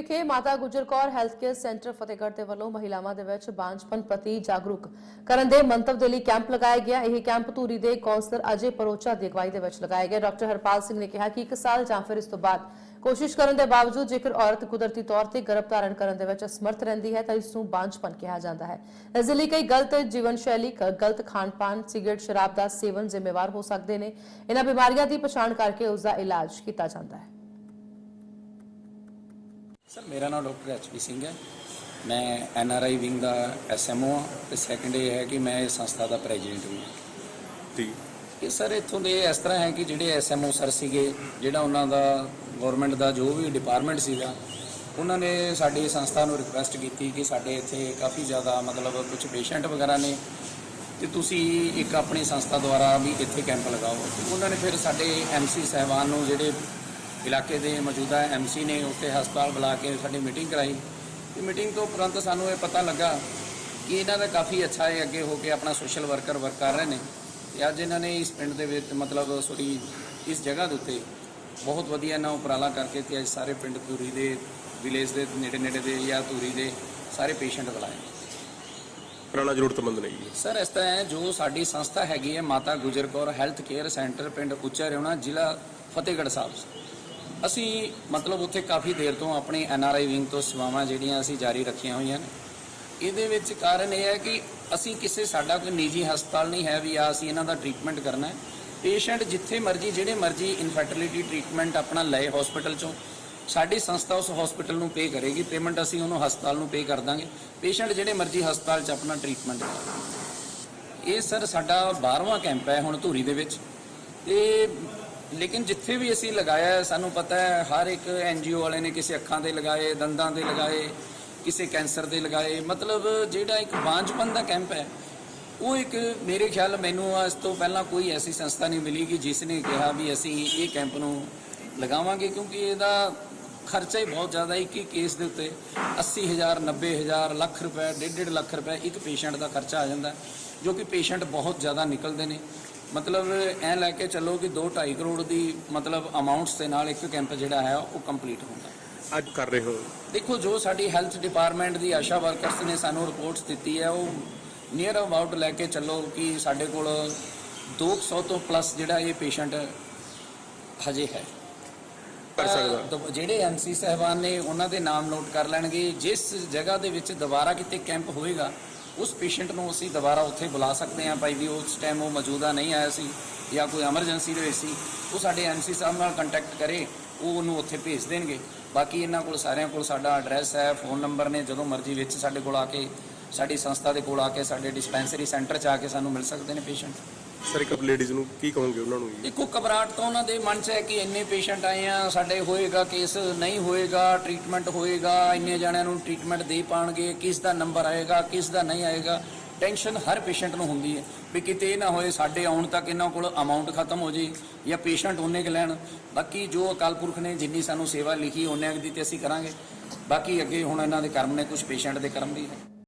ਵਿਖੇ Mata Gujar Kaur health care centre Fatehgarh ਦੇ ਵੱਲੋਂ ਮਹਿਲਾਵਾਂ ਦੇ ਵਿੱਚ ਬਾਂਝਪਨ ਪ੍ਰਤੀ ਜਾਗਰੂਕ ਕਰਨ ਦੇ ਮੰਤਵ ਦੇ ਲਈ ਕੈਂਪ ਲਗਾਇਆ ਗਿਆ। ਇਹ ਕੈਂਪ ਧੂਰੀ ਦੇ ਕੌਂਸਲਰ ਅਜੇ ਪਰੋਚਾ ਦੀ ਅਗਵਾਈ ਦੇ ਵਿੱਚ ਲਗਾਇਆ ਗਿਆ। ਡਾਕਟਰ ਹਰਪਾਲ ਸਿੰਘ ਨੇ ਕਿਹਾ ਕਿ ਇੱਕ ਸਾਲ ਜਾਂ ਫਿਰ ਇਸ ਤੋਂ ਬਾਅਦ ਕੋਸ਼ਿਸ਼ ਕਰਨ ਦੇ ਬਾਵਜੂਦ ਜੇਕਰ ਔਰਤ ਕੁਦਰਤੀ ਤੌਰ ਤੇ ਗਰਭ ਧਾਰਨ ਕਰਨ ਦੇ ਵਿੱਚ ਅਸਮਰਥ ਰਹਿੰਦੀ ਹੈ ਤਾਂ ਇਸ ਨੂੰ ਬਾਂਝਪਨ ਕਿਹਾ ਜਾਂਦਾ ਹੈ। ਇਸ ਲਈ ਕਈ ਗਲਤ ਜੀਵਨ ਸ਼ੈਲੀ ਗਲਤ ਖਾਣ-ਪਾਨ ਸਿਗਰਟ, ਸ਼ਰਾਬ ਦਾ ਸੇਵਨ ਜ਼ਿੰਮੇਵਾਰ ਹੋ ਸਕਦੇ ਨੇ। ਇਹਨਾਂ ਬਿਮਾਰੀਆਂ ਦੀ ਪਛਾਣ ਕਰਕੇ ਉਸ ਦਾ ਇਲਾਜ ਕੀਤਾ ਜਾਂਦਾ ਹੈ। ਸਰ ਮੇਰਾ ਨਾਮ ਡਾਕਟਰ ਐਚ ਪੀ ਸਿੰਘ ਹੈ। ਮੈਂ ਐਨ ਆਰ ਆਈ ਵਿੰਗ ਦਾ ਐਸਐਮਓ ਹਾਂ ਤੇ ਸੈਕੰਡ ਇਹ ਹੈ ਕਿ ਮੈਂ ਇਸ ਸੰਸਥਾ ਦਾ ਪ੍ਰੈਜ਼ੀਡੈਂਟ ਵੀ ਹਾਂ। ਠੀਕ ਇਹ ਸਰ ਇੱਥੋਂ ਦੇ ਇਸ ਤਰ੍ਹਾਂ ਹੈ ਕਿ ਜਿਹੜੇ ਐਸਐਮਓ ਸਰ ਸੀਗੇ ਜਿਹੜਾ ਉਹਨਾਂ ਦਾ ਗਵਰਨਮੈਂਟ ਦਾ ਜੋ ਵੀ ਡਿਪਾਰਟਮੈਂਟ ਸੀਗਾ ਉਹਨਾਂ ਨੇ ਸਾਡੀ ਸੰਸਥਾ ਨੂੰ ਰਿਕੁਐਸਟ ਕੀਤੀ ਕਿ ਸਾਡੇ ਇੱਥੇ ਕਾਫੀ ਜ਼ਿਆਦਾ ਮਤਲਬ ਕੁਝ ਪੇਸ਼ੈਂਟ ਵਗੈਰਾ ਨੇ ਤੇ ਤੁਸੀਂ ਇੱਕ ਆਪਣੀ ਸੰਸਥਾ ਦੁਆਰਾ ਵੀ ਇੱਥੇ ਕੈਂਪ ਲਗਾਓ। ਉਹਨਾਂ ਨੇ ਫਿਰ ਸਾਡੇ ਐਮਸੀ ਸਹਿਬਾਨ ਨੂੰ ਜਿਹੜੇ ਇਲਾਕੇ ਦੇ ਮੌਜੂਦਾ ਐਮਸੀ ਨੇ ਉੱਥੇ ਹਸਪਤਾਲ ਬੁਲਾ ਕੇ ਸਾਡੀ ਮੀਟਿੰਗ ਕਰਾਈ। ਤੇ ਮੀਟਿੰਗ ਤੋਂ ਉਪਰੰਤ ਸਾਨੂੰ ਇਹ ਪਤਾ ਲੱਗਾ ਕਿ ਇਹਨਾਂ ਦਾ ਕਾਫੀ ਅੱਛਾ ਹੈ ਅੱਗੇ ਹੋ ਕੇ ਆਪਣਾ ਸੋਸ਼ਲ ਵਰਕਰ ਵਰਕ ਕਰ ਰਹੇ ਨੇ। ਤੇ ਅੱਜ ਇਹਨਾਂ ਨੇ ਇਸ ਪਿੰਡ ਦੇ ਵਿੱਚ ਮਤਲਬ ਸੋਰੀ ਇਸ ਜਗ੍ਹਾ ਦੇ ਉੱਤੇ ਬਹੁਤ ਵਧੀਆ ਇਹਨਾਂ ਉਪਰਾਲਾ ਕਰਕੇ ਤੇ ਅੱਜ ਸਾਰੇ ਪਿੰਡ ਧੂਰੀ ਦੇ ਵਿਲੇਜ ਦੇ ਨੇੜੇ ਨੇੜੇ ਦੇ ਜਾਂ ਧੂਰੀ ਦੇ ਸਾਰੇ ਪੇਸ਼ੈਂਟ ਬੁਲਾਏ ਪੁਰਾਣਾ ਜ਼ਰੂਰਤਮੰਦ ਨਹੀਂ ਜੀ। ਸਰ ਇਸ ਤਰ੍ਹਾਂ ਹੈ ਜੋ ਸਾਡੀ ਸੰਸਥਾ ਹੈਗੀ ਹੈ Mata Gujar Kaur health care centre ਪਿੰਡ ਉੱਚਾ ਰਿਉਣਾ ਜ਼ਿਲ੍ਹਾ ਫਤਿਹਗੜ੍ਹ ਸਾਹਿਬ। ਅਸੀਂ ਮਤਲਬ ਉੱਥੇ ਕਾਫੀ ਦੇਰ ਤੋਂ ਆਪਣੀ ਐਨ ਆਰ ਆਈ ਵਿੰਗ ਤੋਂ ਸੇਵਾਵਾਂ ਜਿਹੜੀਆਂ ਅਸੀਂ ਜਾਰੀ ਰੱਖੀਆਂ ਹੋਈਆਂ ਨੇ। ਇਹਦੇ ਵਿੱਚ ਕਾਰਨ ਇਹ ਹੈ ਕਿ ਅਸੀਂ ਕਿਸੇ ਸਾਡਾ ਕੋਈ ਨਿੱਜੀ ਹਸਪਤਾਲ ਨਹੀਂ ਹੈ ਵੀ ਆ ਅਸੀਂ ਇਹਨਾਂ ਦਾ ਟ੍ਰੀਟਮੈਂਟ ਕਰਨਾ ਹੈ। ਪੇਸ਼ੈਂਟ ਜਿੱਥੇ ਮਰਜ਼ੀ, ਜਿਹੜੇ ਮਰਜ਼ੀ ਇਨਫਰਟਿਲਿਟੀ ਟ੍ਰੀਟਮੈਂਟ ਆਪਣਾ ਲਏ ਹਸਪੀਟਲ ਚੋਂ। ਸਾਡੀ ਸੰਸਥਾ ਉਸ ਹਸਪੀਟਲ ਨੂੰ ਪੇ ਕਰੇਗੀ ਪੇਮੈਂਟ ਅਸੀਂ ਉਹਨੂੰ ਹਸਪਤਾਲ ਨੂੰ ਪੇ ਕਰ ਦਾਂਗੇ। ਪੇਸ਼ੈਂਟ ਜਿਹੜੇ ਮਰਜ਼ੀ ਹਸਪਤਾਲ 'ਚ ਆਪਣਾ ਟ੍ਰੀਟਮੈਂਟ ਕਰਾਵੇ ਇਹ ਸਰ ਸਾਡਾ 12ਵਾਂ ਕੈਂਪ ਹੈ ਹੁਣ ਧੂਰੀ ਦੇ ਵਿੱਚ। ਤੇ ਲੇਕਿਨ ਜਿੱਥੇ ਵੀ ਅਸੀਂ ਲਗਾਇਆ, ਸਾਨੂੰ ਪਤਾ ਹੈ, ਹਰ ਇੱਕ ਐਨਜੀਓ ਵਾਲੇ ਨੇ ਕਿਸੇ ਅੱਖਾਂ ਦੇ ਲਗਾਏ, ਦੰਦਾਂ ਦੇ ਲਗਾਏ, ਕਿਸੇ ਕੈਂਸਰ ਦੇ ਲਗਾਏ। ਮਤਲਬ ਜਿਹੜਾ ਇੱਕ ਬਾਂਝਪਨ ਦਾ ਕੈਂਪ ਹੈ, ਉਹ ਇੱਕ ਮੇਰੇ ਖਿਆਲ ਮੈਨੂੰ ਇਸ ਤੋਂ ਪਹਿਲਾਂ ਕੋਈ ਐਸੀ ਸੰਸਥਾ ਨਹੀਂ ਮਿਲੀ ਕਿ ਜਿਸ ਨੇ ਕਿਹਾ ਵੀ ਅਸੀਂ ਇਹ ਕੈਂਪ ਨੂੰ ਲਗਾਵਾਂਗੇ, ਕਿਉਂਕਿ ਇਹਦਾ ਖਰਚਾ ਹੀ ਬਹੁਤ ਜ਼ਿਆਦਾ ਇੱਕ ਹੀ ਕੇਸ ਦੇ ਉੱਤੇ 80000 90000 ਲੱਖ ਰੁਪਏ ਡੇਢ ਡੇਢ ਲੱਖ ਰੁਪਏ ਇੱਕ ਪੇਸ਼ੈਂਟ ਦਾ ਖਰਚਾ ਆ ਜਾਂਦਾ, ਜੋ ਕਿ ਪੇਸ਼ੈਂਟ ਬਹੁਤ ਜ਼ਿਆਦਾ ਨਿਕਲਦੇ ਨੇ। ਮਤਲਬ ਐ ਲੈ ਕੇ ਚੱਲੋ ਕਿ 2.5 ਕਰੋੜ ਦੀ ਮਤਲਬ ਅਮਾਉਂਟਸ ਦੇ ਨਾਲ ਇੱਕ ਕੈਂਪ ਜਿਹੜਾ ਹੈ ਉਹ ਕੰਪਲੀਟ ਹੁੰਦਾ। ਅੱਜ ਕਰ ਰਹੇ ਹੋ? ਦੇਖੋ ਜੋ ਸਾਡੀ ਹੈਲਥ ਡਿਪਾਰਟਮੈਂਟ ਦੀ ਆਸ਼ਾ ਵਰਕਰਸ ਨੇ ਸਾਨੂੰ ਰਿਪੋਰਟਸ ਦਿੱਤੀ ਹੈ ਉਹ ਨੀਅਰ ਅਬਾਊਟ ਲੈ ਕੇ ਚੱਲੋ ਕਿ ਸਾਡੇ ਕੋਲ 200 ਤੋਂ ਪਲੱਸ ਜਿਹੜਾ ਇਹ ਪੇਸ਼ੈਂਟ ਹਜੇ ਹੈ। ਕਰ ਸਕਦਾ। ਤਾਂ ਜਿਹੜੇ ਐਮਸੀ ਸਹਿਬਾਨ ਨੇ ਉਹਨਾਂ ਦੇ ਨਾਮ ਨੋਟ ਕਰ ਲੈਣਗੇ। ਜਿਸ ਜਗ੍ਹਾ ਦੇ ਵਿੱਚ ਦੁਬਾਰਾ ਕਿਤੇ ਕੈਂਪ ਹੋਏਗਾ ਉਸ ਪੇਸ਼ੈਂਟ ਨੂੰ ਅਸੀਂ ਦੁਬਾਰਾ ਉੱਥੇ ਬੁਲਾ ਸਕਦੇ ਹਾਂ। ਭਾਈ ਵੀ ਉਸ ਟਾਈਮ ਉਹ ਮੌਜੂਦਾ ਨਹੀਂ ਆਇਆ ਸੀ ਜਾਂ ਕੋਈ ਐਮਰਜੈਂਸੀ ਦੇ ਵਿੱਚ ਸੀ ਉਹ ਸਾਡੇ ਐਮਸੀ ਸਾਹਿਬ ਨਾਲ ਕੰਟੈਕਟ ਕਰੇ ਉਹ ਉਹਨੂੰ ਉੱਥੇ ਭੇਜ ਦੇਣਗੇ। ਬਾਕੀ ਇਹਨਾਂ ਕੋਲ ਸਾਰਿਆਂ ਕੋਲ ਸਾਡਾ ਐਡਰੈਸ ਹੈ ਫੋਨ ਨੰਬਰ ਨੇ ਜਦੋਂ ਮਰਜ਼ੀ ਵਿੱਚ ਸਾਡੇ ਕੋਲ ਆ ਕੇ ਸਾਡੀ ਸੰਸਥਾ ਦੇ ਕੋਲ ਆ ਕੇ ਸਾਡੇ ਡਿਸਪੈਂਸਰੀ ਸੈਂਟਰ 'ਚ ਆ ਕੇ ਸਾਨੂੰ ਮਿਲ ਸਕਦੇ ਨੇ ਪੇਸ਼ੈਂਟ ਸਰ, ਇੱਕ ਲੇਡੀਜ਼ ਨੂੰ ਕੀ ਕਹੋਗੇ ਉਹਨਾਂ ਨੂੰ? ਜੀ ਦੇਖੋ, ਘਬਰਾਹਟ ਤਾਂ ਉਹਨਾਂ ਦੇ ਮਨ 'ਚ ਹੈ ਕਿ ਇੰਨੇ ਪੇਸ਼ੈਂਟ ਆਏ ਆ, ਸਾਡੇ ਹੋਏਗਾ ਕੇਸ ਨਹੀਂ ਹੋਏਗਾ ਟ੍ਰੀਟਮੈਂਟ ਹੋਏਗਾ, ਇੰਨੇ ਜਣਿਆਂ ਨੂੰ ਟ੍ਰੀਟਮੈਂਟ ਦੇ ਪਾਣਗੇ ਕਿਸ ਦਾ ਨੰਬਰ ਆਏਗਾ, ਕਿਸ ਦਾ ਨਹੀਂ ਆਏਗਾ। ਟੈਨਸ਼ਨ ਹਰ ਪੇਸ਼ੈਂਟ ਨੂੰ ਹੁੰਦੀ ਹੈ ਵੀ ਕਿਤੇ ਇਹ ਨਾ ਹੋਏ, ਸਾਡੇ ਆਉਣ ਤੱਕ ਇਹਨਾਂ ਕੋਲ ਅਮਾਉਂਟ ਖਤਮ ਹੋ ਜੇ ਜਾਂ ਪੇਸ਼ੈਂਟ ਉਹਨੇ ਕੁ ਲੈਣ। ਬਾਕੀ ਜੋ ਅਕਾਲ ਪੁਰਖ ਨੇ ਜਿੰਨੀ ਸਾਨੂੰ ਸੇਵਾ ਲਿਖੀ ਉਹਨੇ ਕੁ ਦੀ ਤੇ ਅਸੀਂ ਕਰਾਂਗੇ। ਬਾਕੀ ਅੱਗੇ ਹੁਣ ਇਹਨਾਂ ਦੇ ਕਰਮ ਨੇ ਕੁਝ ਪੇਸ਼ੈਂਟ ਦੇ ਕਰਮ ਵੀ ਹੈ।